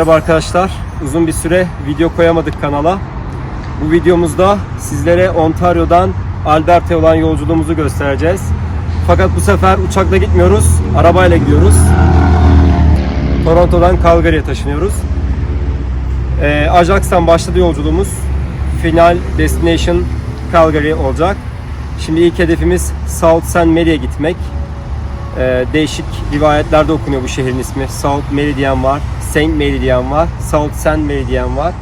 Merhaba arkadaşlar. Uzun bir süre video koyamadık kanala. Bu videomuzda sizlere Ontario'dan Alberta'ya olan yolculuğumuzu göstereceğiz. Fakat bu sefer uçakla gitmiyoruz, arabayla gidiyoruz. Toronto'dan Calgary'e taşınıyoruz. Ee, Ajax'tan başladı yolculuğumuz. Final destination Calgary olacak. Şimdi ilk hedefimiz South St. Mary'e gitmek. Ee, değişik rivayetlerde okunuyor bu şehrin ismi. South Meridian var, Saint Meridian var, South St. Meridian var.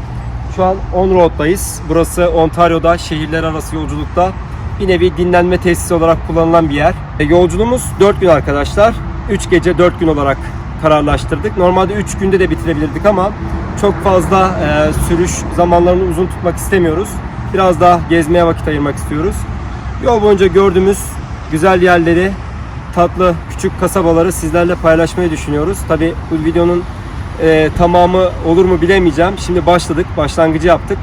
Şu an On Road'dayız. Burası Ontario'da şehirler arası yolculukta bir nevi dinlenme tesisi olarak kullanılan bir yer. E, yolculuğumuz 4 gün arkadaşlar. 3 gece 4 gün olarak kararlaştırdık. Normalde 3 günde de bitirebilirdik ama çok fazla e, sürüş zamanlarını uzun tutmak istemiyoruz. Biraz daha gezmeye vakit ayırmak istiyoruz. Yol boyunca gördüğümüz güzel yerleri, tatlı küçük kasabaları sizlerle paylaşmayı düşünüyoruz. Tabi bu videonun e, tamamı olur mu bilemeyeceğim. Şimdi başladık, başlangıcı yaptık.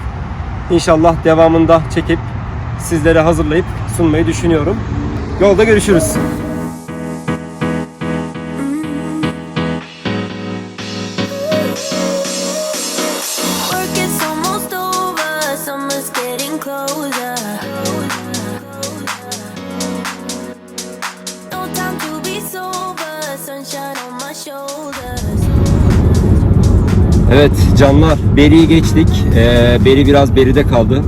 İnşallah devamında çekip sizlere hazırlayıp sunmayı düşünüyorum. Yolda görüşürüz. Evet canlar Beri'yi geçtik. Ee, Beri biraz beride kaldı.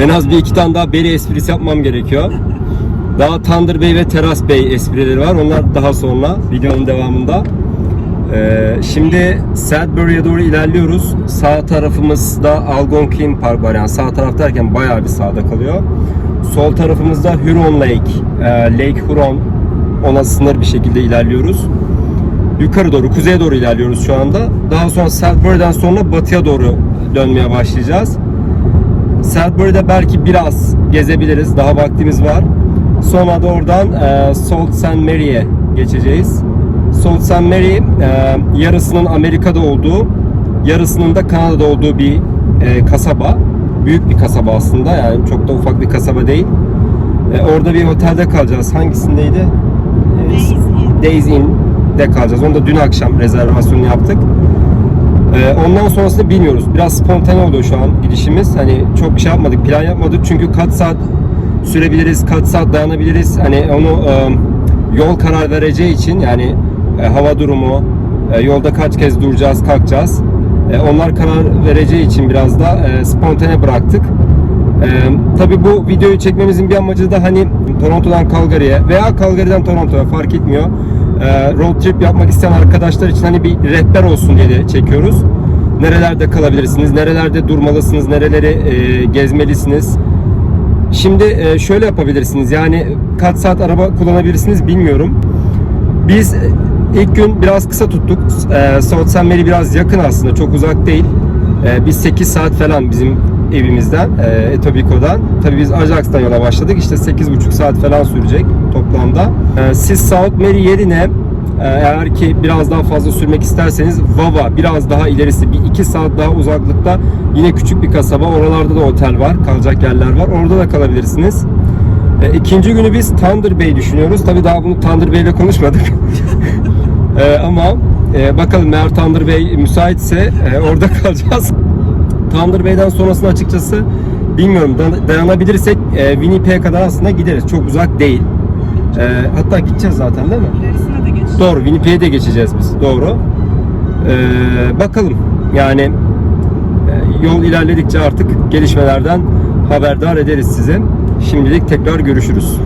En az bir iki tane daha Beri esprisi yapmam gerekiyor. Daha Thunder Bay ve Teras Bay esprileri var. Onlar daha sonra videonun devamında. Ee, şimdi Sudbury'e doğru ilerliyoruz. Sağ tarafımızda Algonquin Park var. Yani sağ taraf derken bayağı bir sağda kalıyor. Sol tarafımızda Huron Lake. e, Lake Huron. Ona sınır bir şekilde ilerliyoruz yukarı doğru, kuzeye doğru ilerliyoruz şu anda. Daha sonra Sudbury'den sonra batıya doğru dönmeye başlayacağız. Sudbury'de belki biraz gezebiliriz. Daha vaktimiz var. Sonra da oradan e, Sault Ste. Mary'e geçeceğiz. Sault Ste. Mary e, yarısının Amerika'da olduğu, yarısının da Kanada'da olduğu bir e, kasaba. Büyük bir kasaba aslında. Yani çok da ufak bir kasaba değil. E, orada bir otelde kalacağız. Hangisindeydi? E, Days Inn'de kalacağız. Onu da dün akşam rezervasyonu yaptık. Ee, ondan sonrasını bilmiyoruz. Biraz spontane oluyor şu an gidişimiz. Hani çok şey yapmadık, plan yapmadık. Çünkü kaç saat sürebiliriz, kaç saat dayanabiliriz. Hani onu e, yol karar vereceği için yani e, hava durumu, e, yolda kaç kez duracağız, kalkacağız. E, onlar karar vereceği için biraz da e, spontane bıraktık. Ee, tabii bu videoyu çekmemizin bir amacı da hani Toronto'dan Calgary'e veya Calgary'den Toronto'ya fark etmiyor. Ee, road trip yapmak isteyen arkadaşlar için hani bir rehber olsun diye de çekiyoruz. Nerelerde kalabilirsiniz, nerelerde durmalısınız, nereleri e, gezmelisiniz. Şimdi e, şöyle yapabilirsiniz yani kaç saat araba kullanabilirsiniz bilmiyorum. Biz e, ilk gün biraz kısa tuttuk. E, Sault Ste. Marie biraz yakın aslında çok uzak değil. E, biz 8 saat falan bizim evimizden, e, Etobicoke'dan. Tabii biz Ajax'tan yola başladık. İşte 8,5 saat falan sürecek toplamda. E, siz Sault Mary yerine e, eğer ki biraz daha fazla sürmek isterseniz Vava biraz daha ilerisi bir 2 saat daha uzaklıkta yine küçük bir kasaba. Oralarda da otel var, kalacak yerler var. Orada da kalabilirsiniz. E, ikinci günü biz Thunder Bay düşünüyoruz. Tabii daha bunu Thunder Bay ile konuşmadık. E, ama e, bakalım eğer Thunder Bay müsaitse e, orada kalacağız. Thunder Bay'den sonrasını açıkçası bilmiyorum. Da- Dayanabilirsek e, Winnipeg'e kadar aslında gideriz. Çok uzak değil. E, hatta gideceğiz zaten değil mi? İlerisine de. Doğru. Winnipeg'e de geçeceğiz biz. Doğru. E, bakalım. Yani e, yol ilerledikçe artık gelişmelerden haberdar ederiz sizi. Şimdilik tekrar görüşürüz.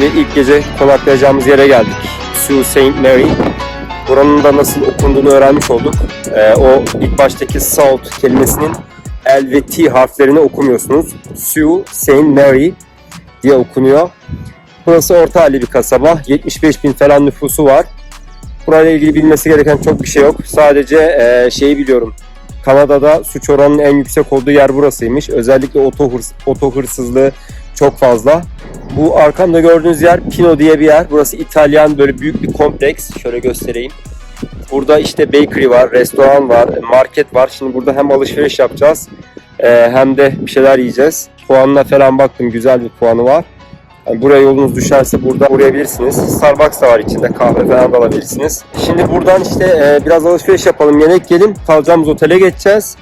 Şimdi ilk gece konaklayacağımız yere geldik. Sault Saint Mary. Buranın da nasıl okunduğunu öğrenmiş olduk. Ee, o ilk baştaki Salt kelimesinin L ve T harflerini okumuyorsunuz. Sault Saint Mary diye okunuyor. Burası orta halli bir kasaba. 75 bin falan nüfusu var. Burayla ilgili bilmesi gereken çok bir şey yok. Sadece eee, şeyi biliyorum. Kanada'da suç oranının en yüksek olduğu yer burasıymış. Özellikle oto, hırs, oto hırsızlığı çok fazla. Bu arkamda gördüğünüz yer Pino diye bir yer. Burası İtalyan böyle büyük bir kompleks. Şöyle göstereyim. Burada işte bakery var, restoran var, market var. Şimdi burada hem alışveriş yapacağız eee, hem de bir şeyler yiyeceğiz. Puanına falan baktım. Güzel bir puanı var. Yani buraya yolunuz düşerse burada uğrayabilirsiniz. Starbucks da var içinde kahve falan da alabilirsiniz. Şimdi buradan işte e, biraz alışveriş yapalım, yemek yiyelim. Kalacağımız otele geçeceğiz.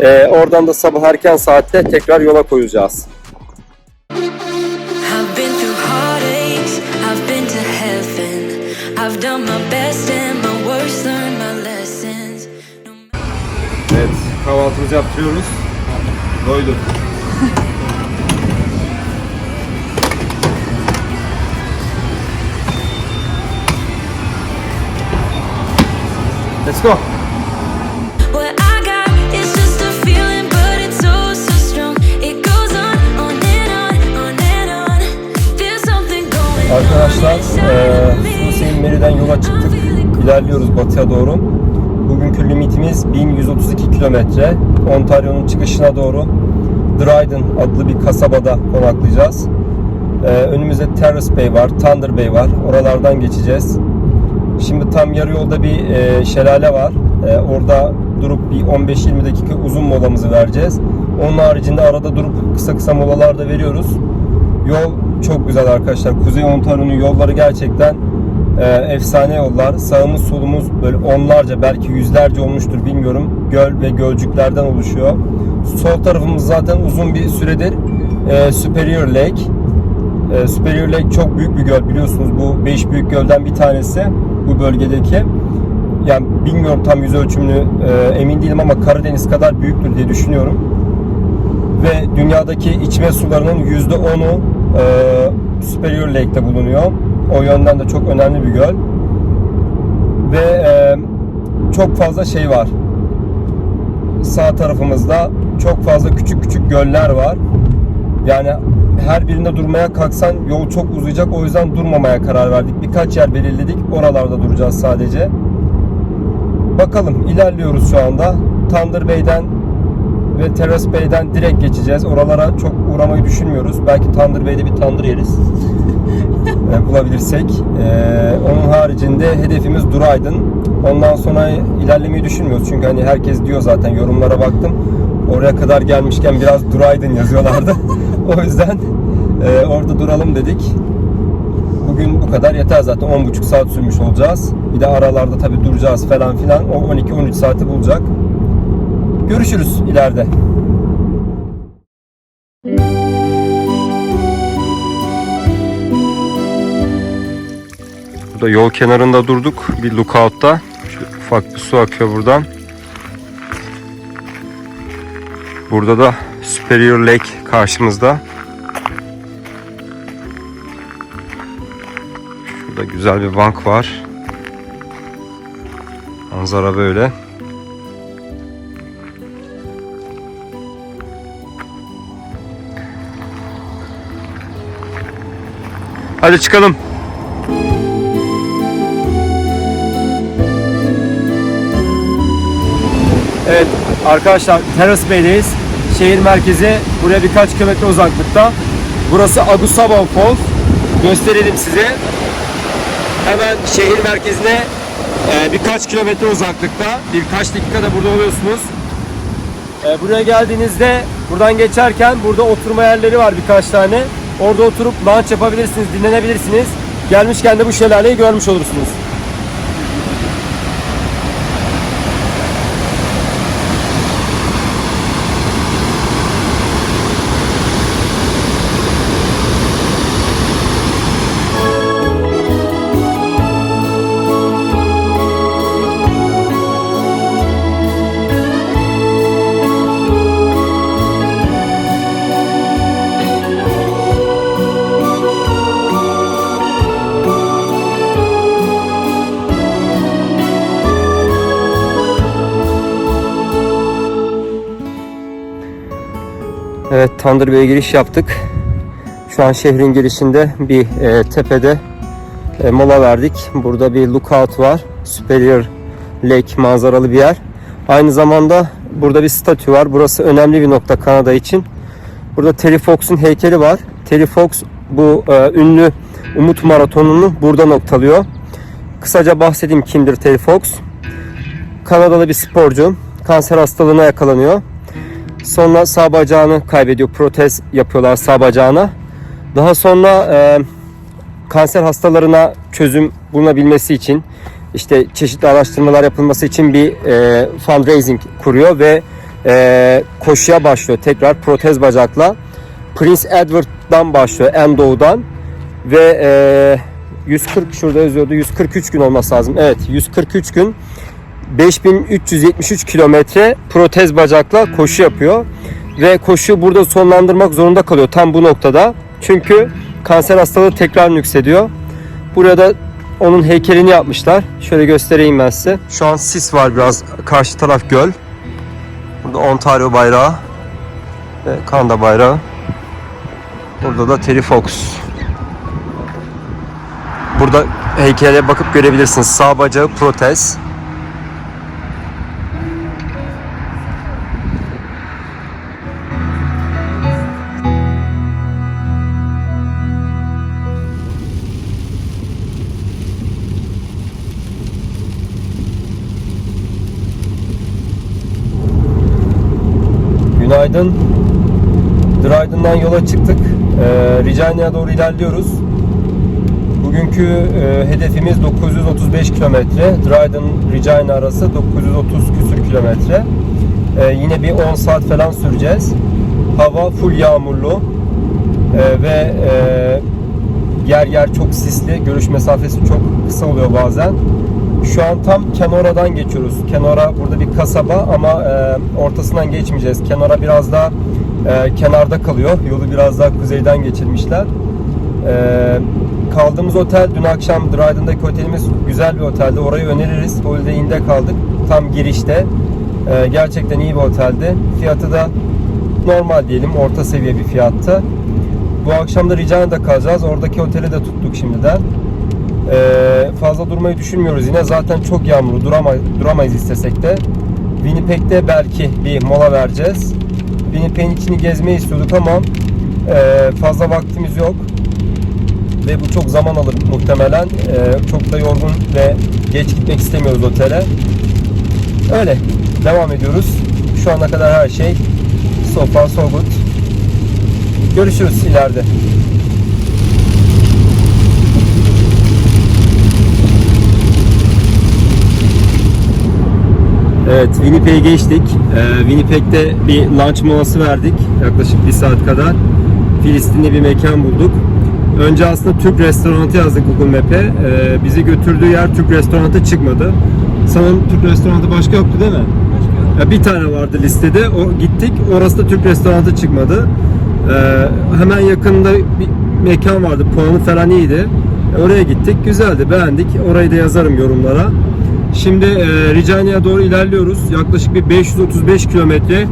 E, oradan da sabah erken saatte tekrar yola koyulacağız. On. There's something going on. Arkadaşlar, me. Susi'nin Meri'den yola çıktık. İlerliyoruz batıya doğru. Bugünkü limitimiz 1132 kilometre. Ontario'nun çıkışına doğru Dryden adlı bir kasabada konaklayacağız. Eee, önümüzde Terrace Bay var, Thunder Bay var. Oralardan geçeceğiz. Şimdi tam yarı yolda bir eee, şelale var. Eee, orada durup bir 15-20 dakika uzun molamızı vereceğiz. Onun haricinde arada durup kısa kısa molalar da veriyoruz. Yol çok güzel arkadaşlar. Kuzey Ontario'nun yolları gerçekten e, efsane yollar. Sağımız solumuz böyle onlarca belki yüzlerce olmuştur bilmiyorum. Göl ve gölcüklerden oluşuyor. Sol tarafımız zaten uzun bir süredir e, Superior Lake. E, Superior Lake çok büyük bir göl biliyorsunuz. Bu 5 büyük gölden bir tanesi bu bölgedeki. Yani bilmiyorum tam yüz ölçümünü e, emin değilim ama Karadeniz kadar büyüktür diye düşünüyorum ve dünyadaki içme sularının %10'u e, Superior Lake'te bulunuyor. O yönden de çok önemli bir göl. Ve e, çok fazla şey var. Sağ tarafımızda çok fazla küçük küçük göller var. Yani her birinde durmaya kalksan yol çok uzayacak. O yüzden durmamaya karar verdik. Birkaç yer belirledik. Oralarda duracağız sadece. Bakalım ilerliyoruz şu anda. Thunder Bay'den ve Terrace Bay'den direkt geçeceğiz. Oralara çok uğramayı düşünmüyoruz. Belki Thunder Bay'de bir tandır yeriz. E, bulabilirsek. E, onun haricinde hedefimiz Duraydın. Ondan sonra ilerlemeyi düşünmüyoruz. Çünkü hani herkes diyor zaten yorumlara baktım. Oraya kadar gelmişken biraz Duraydın yazıyorlardı. o yüzden e, orada duralım dedik. Bugün bu kadar yeter zaten 10,5 saat sürmüş olacağız. Bir de aralarda tabii duracağız falan filan. O 12-13 saati bulacak. Görüşürüz ileride. Burada yol kenarında durduk. Bir lookout'ta. Şu ufak bir su akıyor buradan. Burada da Superior Lake karşımızda. Şurada güzel bir bank var. Manzara böyle. Hadi çıkalım. Evet arkadaşlar Terrace Bay'deyiz. Şehir merkezi buraya birkaç kilometre uzaklıkta. Burası Agusaba Falls. Gösterelim size. Hemen şehir merkezine e, birkaç kilometre uzaklıkta. Birkaç dakikada burada oluyorsunuz. E, buraya geldiğinizde buradan geçerken burada oturma yerleri var birkaç tane. Orada oturup lunch yapabilirsiniz, dinlenebilirsiniz. Gelmişken de bu şelaleyi görmüş olursunuz. Evet Thunder Bay'e giriş yaptık. Şu an şehrin girişinde bir e, tepede e, mola verdik. Burada bir lookout var. Superior Lake manzaralı bir yer. Aynı zamanda burada bir statü var. Burası önemli bir nokta Kanada için. Burada Terry Fox'un heykeli var. Terry Fox bu e, ünlü Umut Maratonu'nu burada noktalıyor. Kısaca bahsedeyim kimdir Terry Fox. Kanadalı bir sporcu. Kanser hastalığına yakalanıyor. Sonra sağ bacağını kaybediyor. Protez yapıyorlar sağ bacağına. Daha sonra e, kanser hastalarına çözüm bulunabilmesi için işte çeşitli araştırmalar yapılması için bir e, fundraising kuruyor ve e, koşuya başlıyor tekrar protez bacakla. Prince Edward'dan başlıyor en doğudan ve e, 140 şurada yazıyordu 143 gün olması lazım. Evet 143 gün 5373 kilometre protez bacakla koşu yapıyor ve koşuyu burada sonlandırmak zorunda kalıyor tam bu noktada. Çünkü kanser hastalığı tekrar yükseliyor. Burada onun heykelini yapmışlar. Şöyle göstereyim ben size. Şu an sis var biraz. Karşı taraf göl. Burada Ontario bayrağı ve Kanada bayrağı. Burada da Terry Fox. Burada heykele bakıp görebilirsiniz. Sağ bacağı protez. Günaydın. Dryden'dan yola çıktık. Ee, Regina'ya doğru ilerliyoruz. Bugünkü e, hedefimiz 935 kilometre. Dryden Regina arası 930 küsür kilometre. Ee, yine bir 10 saat falan süreceğiz. Hava full yağmurlu Ee, ve e, yer yer çok sisli. Görüş mesafesi çok kısa oluyor bazen. Şu an tam Kenora'dan geçiyoruz. Kenora burada bir kasaba ama e, ortasından geçmeyeceğiz. Kenora biraz daha e, kenarda kalıyor. Yolu biraz daha kuzeyden geçirmişler. E, kaldığımız otel dün akşam Dryden'daki otelimiz güzel bir oteldi. Orayı öneririz. Holiday Inn'de kaldık. Tam girişte. E, gerçekten iyi bir oteldi. Fiyatı da normal diyelim. Orta seviye bir fiyattı. Bu akşam da Regina'da kalacağız. Oradaki oteli de tuttuk şimdiden. Ee, fazla durmayı düşünmüyoruz yine. Zaten çok yağmurlu. Durama, duramayız istesek de. Winnipeg'de belki bir mola vereceğiz. Winnipeg'in içini gezmeyi istiyorduk ama e, fazla vaktimiz yok. Ve bu çok zaman alır muhtemelen. E, çok da yorgun ve geç gitmek istemiyoruz otele. Öyle. Devam ediyoruz. Şu ana kadar her şey so far so good. Görüşürüz ileride. Evet, Winnipeg'e geçtik. Ee, Winnipeg'de bir lunch molası verdik. Yaklaşık bir saat kadar. Filistinli bir mekan bulduk. Önce aslında Türk restoranı yazdık Google Map'e. Ee, bizi götürdüğü yer Türk restoranı çıkmadı. Sanırım Türk restoranı başka yoktu değil mi? Ya bir tane vardı listede. O gittik. Orası da Türk restoranı çıkmadı. Ee, hemen yakında bir mekan vardı. Puanı falan iyiydi. Oraya gittik. Güzeldi. Beğendik. Orayı da yazarım yorumlara. Şimdi e, Regina'ya doğru ilerliyoruz. Yaklaşık bir 535 kilometre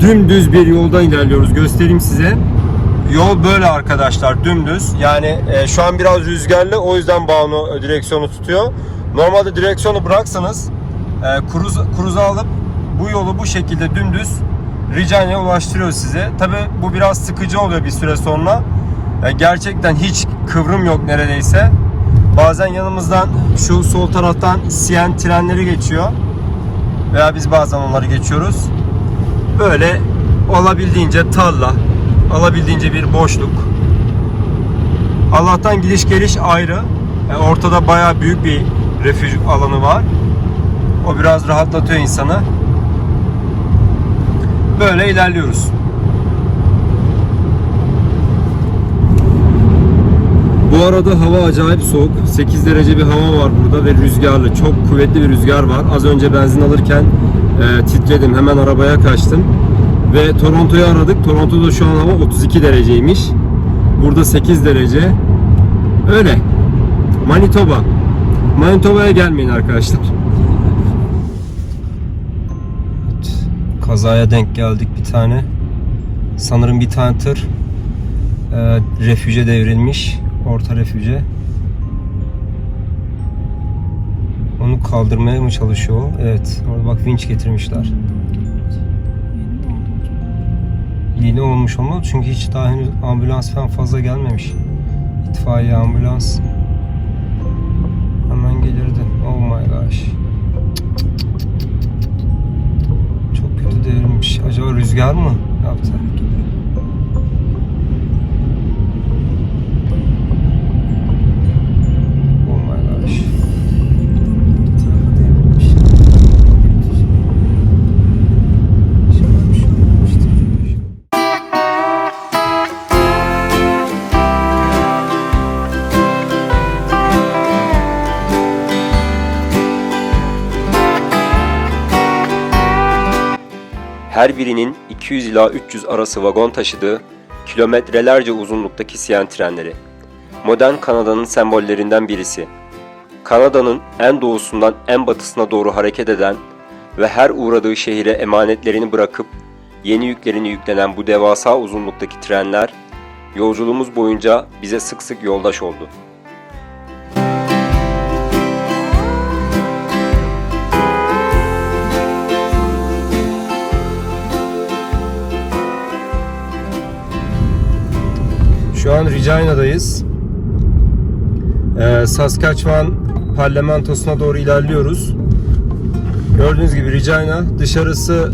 dümdüz bir yoldan ilerliyoruz. Göstereyim size. Yol böyle arkadaşlar dümdüz. Yani e, şu an biraz rüzgarlı o yüzden Banu direksiyonu tutuyor. Normalde direksiyonu bıraksanız e, kruz, kruza alıp bu yolu bu şekilde dümdüz Regina'ya ulaştırıyor size. Tabi bu biraz sıkıcı oluyor bir süre sonra. E, gerçekten hiç kıvrım yok neredeyse. Bazen yanımızdan şu sol taraftan CN trenleri geçiyor. Veya biz bazen onları geçiyoruz. Böyle olabildiğince tarla, alabildiğince bir boşluk. Allah'tan gidiş geliş ayrı. Yani ortada bayağı büyük bir refüj alanı var. O biraz rahatlatıyor insanı. Böyle ilerliyoruz. Bu arada hava acayip soğuk. 8 derece bir hava var burada ve rüzgarlı. Çok kuvvetli bir rüzgar var. Az önce benzin alırken e, titredim. Hemen arabaya kaçtım. Ve Toronto'yu aradık. Toronto'da şu an hava 32 dereceymiş. Burada 8 derece. Öyle. Manitoba. Manitoba'ya gelmeyin arkadaşlar. Evet, kazaya denk geldik bir tane. Sanırım bir tane tır e, refüje devrilmiş. Orta refüje. Onu kaldırmaya mı çalışıyor? Evet. Orada bak vinç getirmişler. Yeni olmuş olmalı çünkü hiç daha henüz ambulans falan fazla gelmemiş. İtfaiye ambulans. Hemen gelirdi. Oh my gosh. Çok kötü devrilmiş. Acaba rüzgar mı yaptı? Her birinin 200 ila 300 arası vagon taşıdığı kilometrelerce uzunluktaki siyen trenleri. Modern Kanada'nın sembollerinden birisi. Kanada'nın en doğusundan en batısına doğru hareket eden ve her uğradığı şehire emanetlerini bırakıp yeni yüklerini yüklenen bu devasa uzunluktaki trenler yolculuğumuz boyunca bize sık sık yoldaş oldu. An Regina'dayız. Ee, Saskatchewan parlamentosuna doğru ilerliyoruz. Gördüğünüz gibi Regina dışarısı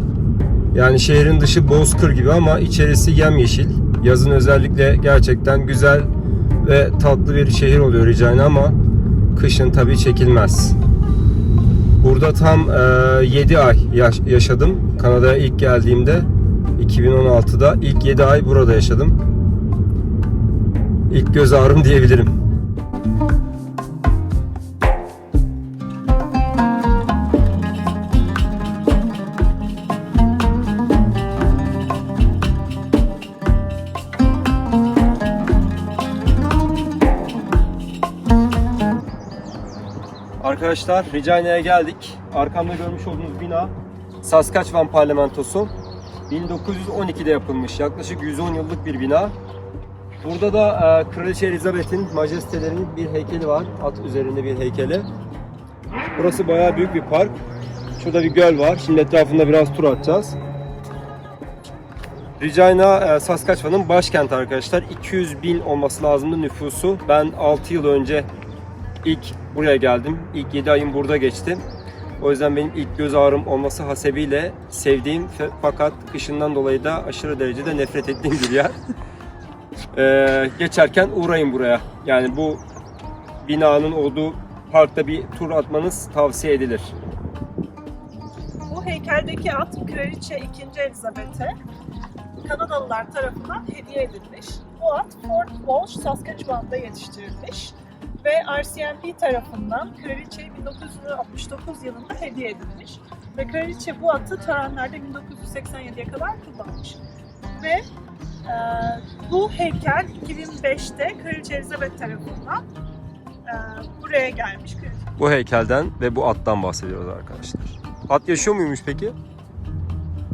yani şehrin dışı bozkır gibi ama içerisi yemyeşil. Yazın özellikle gerçekten güzel ve tatlı bir şehir oluyor Regina ama kışın tabii çekilmez. Burada tam 7 ay yaş- yaşadım. Kanada'ya ilk geldiğimde 2016'da ilk 7 ay burada yaşadım. İlk göz ağrım diyebilirim. Arkadaşlar Regina'ya geldik. Arkamda görmüş olduğunuz bina Saskatchewan Parlamentosu. 1912'de yapılmış. Yaklaşık 110 yıllık bir bina. Burada da e, Kraliçe Elizabeth'in majestelerinin bir heykeli var. At üzerinde bir heykeli. Burası bayağı büyük bir park. Şurada bir göl var. Şimdi etrafında biraz tur atacağız. Regina, e, Saskatchewan'ın başkenti arkadaşlar. 200 bin olması lazımdı nüfusu. Ben 6 yıl önce ilk buraya geldim. İlk 7 ayım burada geçti. O yüzden benim ilk göz ağrım olması hasebiyle sevdiğim fakat kışından dolayı da aşırı derecede nefret ettiğim bir yer. Ee, geçerken uğrayın buraya. Yani bu binanın olduğu parkta bir tur atmanız tavsiye edilir. Bu heykeldeki at Kraliçe 2. Elizabeth'e Kanadalılar tarafından hediye edilmiş. Bu at Fort Walsh, Saskatchewan'da yetiştirilmiş ve RCMP tarafından Kraliçe'ye 1969 yılında hediye edilmiş. Ve Kraliçe bu atı törenlerde 1987'ye kadar kullanmış. Ve bu heykel 2005'te Kraliçe Elizabeth tarafından e, buraya gelmiş. Bu heykelden ve bu attan bahsediyoruz arkadaşlar. At yaşıyor muymuş peki?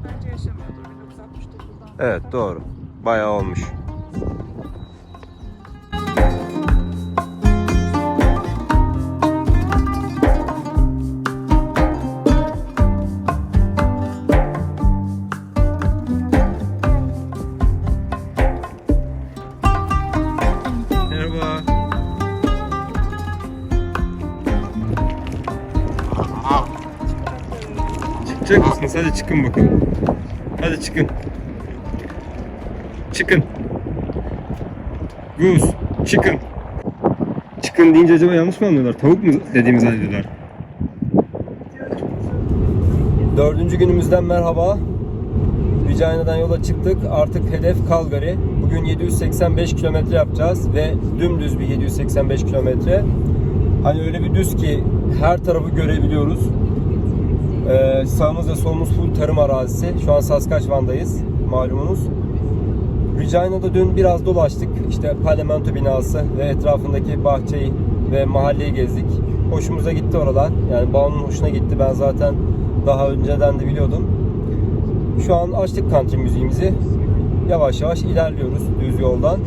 bence yaşamıyordur 1969'dan. Evet doğru. Bayağı olmuş. Mısınız? Hadi çıkın bakalım. Hadi çıkın. Çıkın. Goose. Çıkın. Çıkın deyince acaba yanlış mı anlıyorlar? Tavuk mu dediğimizi zannediyorlar? Dördüncü günümüzden merhaba. Regina'dan yola çıktık. Artık hedef Calgary. Bugün 785 kilometre yapacağız ve dümdüz bir 785 kilometre. Hani öyle bir düz ki her tarafı görebiliyoruz. Ee, sağımız ve solumuz full tarım arazisi. Şu an Saskatchewan'dayız malumunuz. Regina'da dün biraz dolaştık. İşte parlamento binası ve etrafındaki bahçeyi ve mahalleyi gezdik. Hoşumuza gitti oralar. Yani Banu'nun hoşuna gitti. Ben zaten daha önceden de biliyordum. Şu an açtık country müziğimizi. yavaş yavaş ilerliyoruz düz yoldan.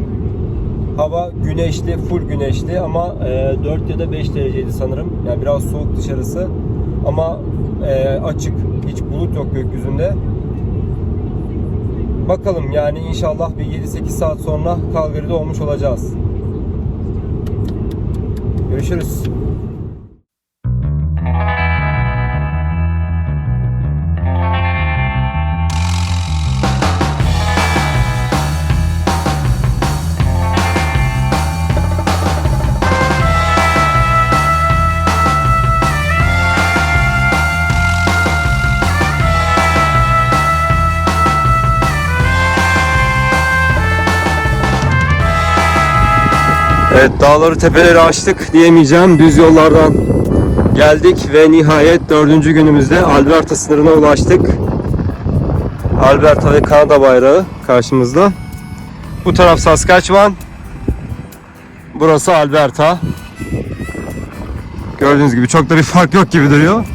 Hava güneşli, full güneşli ama e, 4 ya da 5 dereceydi sanırım. Yani biraz soğuk dışarısı ama e, açık. Hiç bulut yok gökyüzünde. Bakalım yani inşallah bir 7-8 saat sonra Calgary'de olmuş olacağız. Görüşürüz. Evet dağları tepeleri açtık diyemeyeceğim. Düz yollardan geldik ve nihayet dördüncü günümüzde Alberta sınırına ulaştık. Alberta ve Kanada bayrağı karşımızda. Bu taraf Saskatchewan. Burası Alberta. Gördüğünüz gibi çok da bir fark yok gibi duruyor.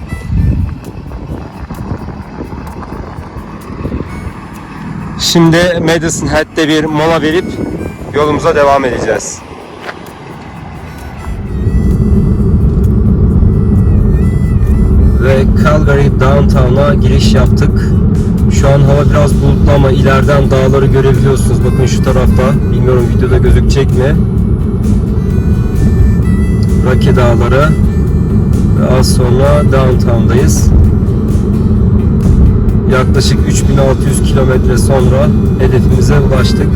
Şimdi Madison Hat'te bir mola verip yolumuza devam edeceğiz. Calgary Downtown'a giriş yaptık. Şu an hava biraz bulutlu ama ileriden dağları görebiliyorsunuz. Bakın şu tarafta. Bilmiyorum videoda gözükecek mi? Rocky Dağları. Ve az sonra Downtown'dayız. Yaklaşık 3600 kilometre sonra hedefimize ulaştık.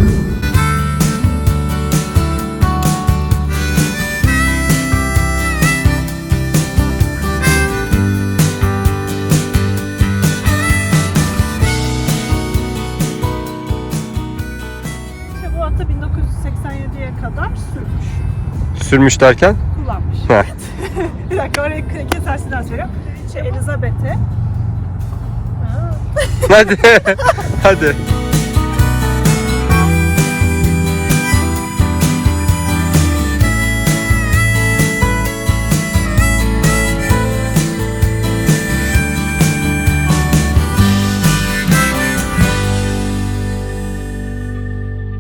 Sürmüş derken? Kullanmış. Heh. bir dakika oraya kesersinden söylüyorum. Kraliçe Elizabeth'e Ha, Hadi. Hadi.